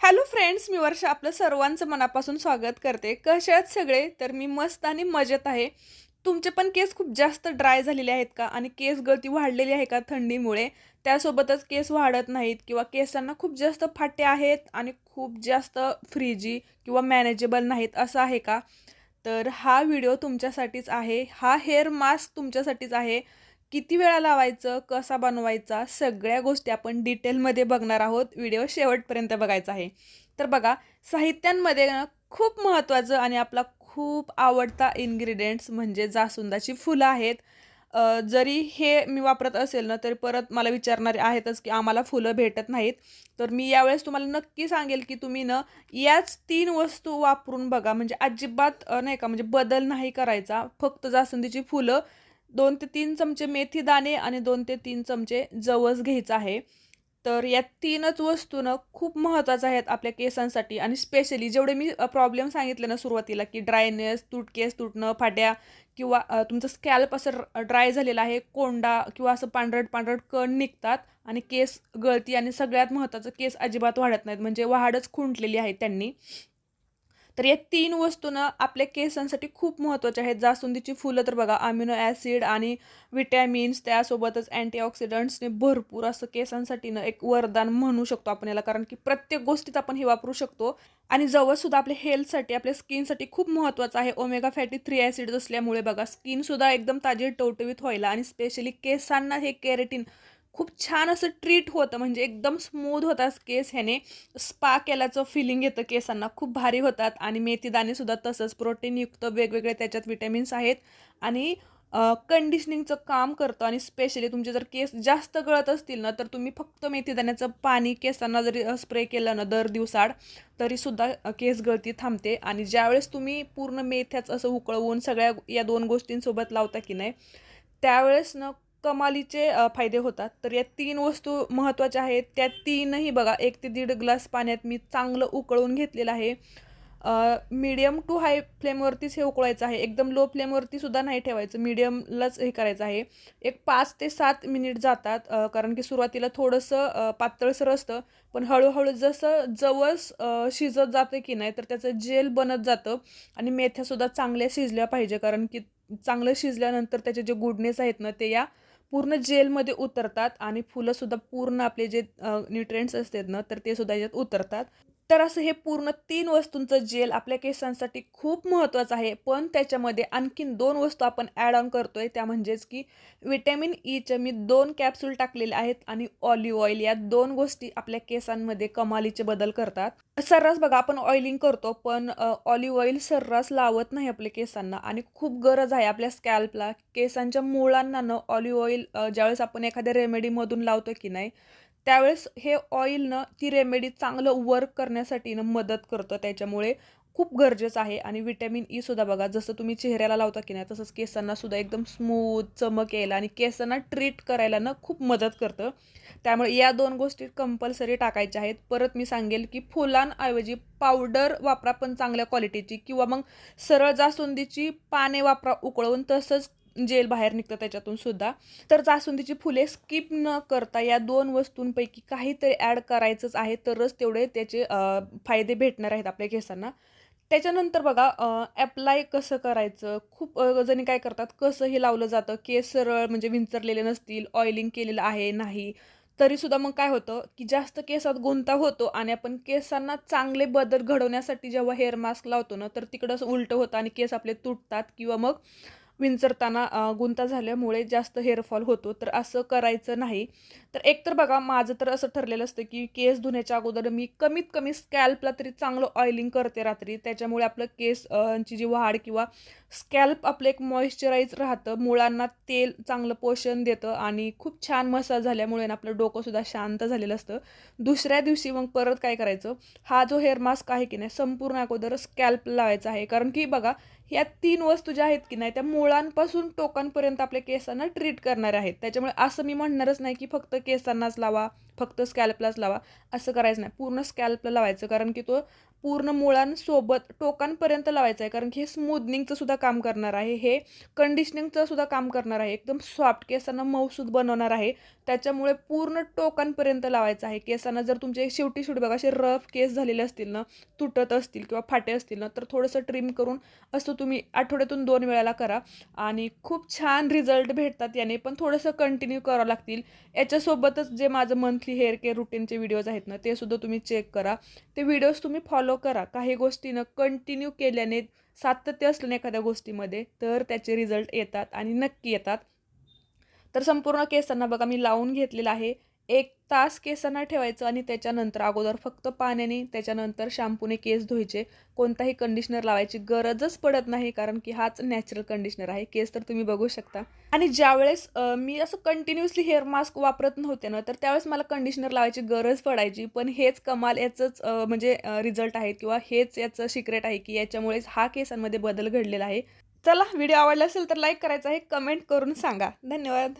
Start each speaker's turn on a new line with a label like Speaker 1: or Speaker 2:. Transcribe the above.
Speaker 1: Hello friends मी वर्षा आपलं सर्वांचं मनापासून स्वागत करते. कसे आहेत सगळे? तर मी मस्त आणि मजेत आहे. तुमचे पण केस खूप जास्त ड्राय झालेले आहेत का? आणि केस गळती वाढलेली आहे का थंडीमुळे? त्यासोबतच केस वाढत नाहीत किंवा केसांना खूप जास्त फाटे आहेत आणि खूप जास्त फ्रीजी किंवा मॅनेजेबल नाहीत असं आहे का? तर हा व्हिडिओ तुमच्यासाठीच आहे. हा हेअर मास्क तुमच्यासाठीच आहे. किती वेळा लावायचं कसा बनवायचा सगळ्या गोष्टी आपण डिटेलमध्ये बघणार आहोत. व्हिडिओ शेवटपर्यंत बघायचा आहे. तर बघा साहित्यांमध्ये खूप महत्त्वाचं आणि आपला खूप आवडता इन्ग्रेडियंट्स म्हणजे जास्वंदाची फुलं आहेत. जरी हे मी वापरत असेल ना तरी परत मला विचारणारे आहेतच की आम्हाला फुलं भेटत नाहीत. तर मी यावेळेस तुम्हाला नक्की सांगेल की तुम्ही ना याच तीन वस्तू वापरून बघा. म्हणजे अजिबात नाही का म्हणजे बदल नाही करायचा. फक्त जास्वंदीची फुलं दोन ते तीन चमचे मेथी दाणे आणि दोन ते तीन चमचे जवस घ्यायचं आहे. तर या तीनच वस्तू ना खूप महत्त्वाच्या आहेत आपल्या केसांसाठी आणि स्पेशली जेवढे मी प्रॉब्लेम सांगितले ना सुरुवातीला की ड्रायनेस तुट केस तुटणं फाट्या किंवा तुमचं स्कॅल्प असं ड्राय झालेलं आहे कोंडा किंवा असं पांढरट पांढरट कण निघतात आणि केस गळती आणि सगळ्यात महत्त्वाचं केस अजिबात वाढत नाहीत. म्हणजे वाढच खुंटलेली आहे त्यांनी. तर या तीन वस्तू ना आपल्या केसांसाठी खूप महत्त्वाच्या आहेत. जास्वंदीची फुलं तर बघा अमिनो ॲसिड आणि विटॅमिन्स त्यासोबतच अँटीऑक्सिडंट्सने भरपूर असं केसांसाठी ना एक वरदान म्हणू शकतो आपण याला. कारण की प्रत्येक गोष्टीत आपण हे वापरू शकतो. आणि जवळसुद्धा आपल्या हेल्थसाठी आपल्या स्किनसाठी खूप महत्त्वाचं आहे. ओमेगा फॅटी थ्री ॲसिड असल्यामुळे बघा स्किनसुद्धा एकदम ताजी टवटवीत व्हायला आणि स्पेशली केसांना हे केरेटिन खूप छान असं ट्रीट होतं. म्हणजे एकदम स्मूद होतात केस ह्याने. स्पा केल्याचं फिलिंग येतं केसांना. खूप भारी होतात. आणि मेथीदाणेसुद्धा तसंच. प्रोटीनयुक्त वेगवेगळे त्याच्यात विटॅमिन्स आहेत. आणि कंडिशनिंगचं काम करतं. आणि स्पेशली तुमचे जर केस जास्त गळत असतील ना तर तुम्ही फक्त मेथीदाण्याचं पाणी केसांना जरी स्प्रे केलं ना दर दिवसाड तरीसुद्धा केस गळती थांबते. आणि ज्यावेळेस तुम्ही पूर्ण मेथ्याच असं उकळवून सगळ्या या दोन गोष्टींसोबत लावता की नाही त्यावेळेस ना कमालीचे फायदे होतात. तर या तीन वस्तू महत्त्वाच्या आहेत. त्या तीनही बघा एक ते दीड ग्लास पाण्यात मी चांगलं उकळून घेतलेलं आहे. मीडियम टू हाय फ्लेमवरतीच हे उकळायचं आहे. एकदम लो फ्लेमवरती सुद्धा नाही ठेवायचं. मीडियमलाच हे करायचं आहे. एक पाच ते सात मिनिट जातात कारण की सुरुवातीला थोडंसं पातळसर असतं. पण हळूहळू जसं जवस शिजत जातं की नाही तर त्याचं जेल बनत जातं. आणि मेथ्यासुद्धा चांगल्या शिजल्या पाहिजे. कारण की चांगलं शिजल्यानंतर त्याचे जे गुडनेस आहेत ना ते या पूर्ण जेलमध्ये उतरतात आणि फुलंसुद्धा पूर्ण आपले जे न्यूट्रिएंट्स असतात ना तर ते सुद्धा याच्यात उतरतात. तर असं हे पूर्ण तीन वस्तूंचं जेल आपल्या केसांसाठी खूप महत्त्वाचं आहे. पण त्याच्यामध्ये आणखीन दोन वस्तू आपण ॲड ऑन करतोय. त्या म्हणजेच की विटॅमिन ईचे e मी दोन कॅप्सूल टाकलेले आहेत आणि ऑलिव्ह ऑइल या दोन गोष्टी आपल्या केसांमध्ये कमालीचे बदल करतात. सर्रास बघा आपण ऑइलिंग करतो पण ऑलिव्ह ऑइल सर्रास लावत नाही आपल्या केसांना आणि खूप गरज आहे आपल्या स्कॅल्पला केसांच्या मुळांना न ऑलिव्ह ऑइल ज्यावेळेस आपण एखाद्या रेमेडीमधून लावतो की नाही त्यावेळेस हे ऑइलनं ती रेमेडी चांगलं वर्क करण्यासाठी ना मदत करतं. त्याच्यामुळे खूप गरजेचं आहे. आणि विटॅमिन ई e सुद्धा बघा जसं तुम्ही चेहऱ्याला लावता की नाही तसंच केसांना सुद्धा एकदम स्मूथ चमक यायला आणि केसांना ट्रीट करायला ना खूप मदत करतं. त्यामुळे या दोन गोष्टी कंपल्सरी टाकायच्या आहेत. परत मी सांगेल की फुलांऐवजी पावडर वापरा पण चांगल्या क्वालिटीची किंवा मग सरळ जास्वंदीची पाने वापरा उकळवून तसंच जेल बाहेर निघतं त्याच्यातून सुद्धा. तर जास्वंदीची फुले स्किप न करता या दोन वस्तूंपैकी काहीतरी ॲड करायचंच आहे तरच तेवढे त्याचे फायदे भेटणार आहेत आपल्या केसांना. त्याच्यानंतर बघा ॲप्लाय कसं करायचं? खूप जणी काय करतात कसं हे लावलं जातं? केस सरळ म्हणजे विंचरलेले नसतील ऑइलिंग केलेलं आहे नाही. तरीसुद्धा मग काय होतं की जास्त केसात गुंता होतो आणि आपण केसांना चांगले बदल घडवण्यासाठी जेव्हा हेअर मास्क लावतो ना तर तिकडं उलटं होतं आणि केस आपले तुटतात किंवा मग विंचरताना गुंता झाल्यामुळे जास्त हेअरफॉल होतो. तर असं करायचं नाही. तर एकतर बघा माझं तर असं ठरलेलं असतं की केस धुण्याच्या अगोदर मी कमीत कमी स्कॅल्पला तरी चांगलं ऑइलिंग करते रात्री. त्याच्यामुळे आपलं केस ची जी वाढ किंवा स्कॅल्प आपलं एक मॉइश्चराईज राहतं. मुळांना तेल चांगलं पोषण देतं आणि खूप छान मसाज झाल्यामुळे ना आपलं डोकंसुद्धा शांत झालेलं असतं. दुसऱ्या दिवशी मग परत काय करायचं? हा जो हेअर मास्क आहे की नाही संपूर्ण अगोदर स्कॅल्प लावायचा आहे. कारण की बघा ह्या तीन वस्तू ज्या आहेत की नाही त्या मुळांपासून टोकांपर्यंत आपल्या केसांना ट्रीट करणाऱ्या आहेत. त्याच्यामुळे असं मी म्हणणारच नाही की फक्त केसांनाच लावा. फक्त स्कॅल्पलाच लावा. असं करायचं नाही. पूर्ण स्कॅल्पला लावायचं. कारण की तो पूर्ण मुळांसोबत टोकांपर्यंत लावायचं आहे कारण की हे स्मूदनिंगचं सुद्धा काम करणार आहे. हे कंडिशनिंगचं सुद्धा काम करणार आहे. एकदम सॉफ्ट केसांना मऊसूद बनवणार आहे. त्याच्यामुळे पूर्ण टोकांपर्यंत लावायचं आहे. केसांना जर तुमचे शेवटी शेवटी बघा असे रफ केस झालेले असतील ना तुटत असतील किंवा फाटे असतील ना तर थोडंसं ट्रिम करून असं तुम्ही आठवड्यातून दोन वेळाला करा. आणि खूप छान रिझल्ट भेटतात याने. पण थोडंसं कंटिन्यू करावं लागतील. याच्यासोबतच जे माझं मंथली हेअर केअर रुटीनचे व्हिडिओज आहेत ना ते सुद्धा तुम्ही चेक करा. ते व्हिडिओज तुम्ही फॉलो करा. काही गोष्टीनं कंटिन्यू केल्याने सातत्य असलं एखाद्या गोष्टीमध्ये तर त्याचे रिझल्ट येतात आणि नक्की येतात. तर संपूर्ण केसांना बघा मी लावून घेतलेलं आहे. एक तास केसांना ठेवायचं आणि त्याच्यानंतर अगोदर फक्त पाण्याने त्याच्यानंतर शॅम्पूने केस धुवायचे. कोणताही कंडिशनर लावायची गरजच पडत नाही कारण की हाच नॅचरल कंडिशनर आहे. केस तर तुम्ही बघू शकता. आणि ज्यावेळेस मी असं कंटिन्युअसली हेअर मास्क वापरत नव्हते ना तर त्यावेळेस मला कंडिशनर लावायची गरज पडायची. पण हेच कमाल याचंच म्हणजे रिझल्ट आहे किंवा हेच याचं सिक्रेट आहे की याच्यामुळेच हा केसांमध्ये बदल घडलेला आहे. चला व्हिडिओ आवडला असेल तर लाईक करायचा आहे कमेंट करून सांगा. धन्यवाद.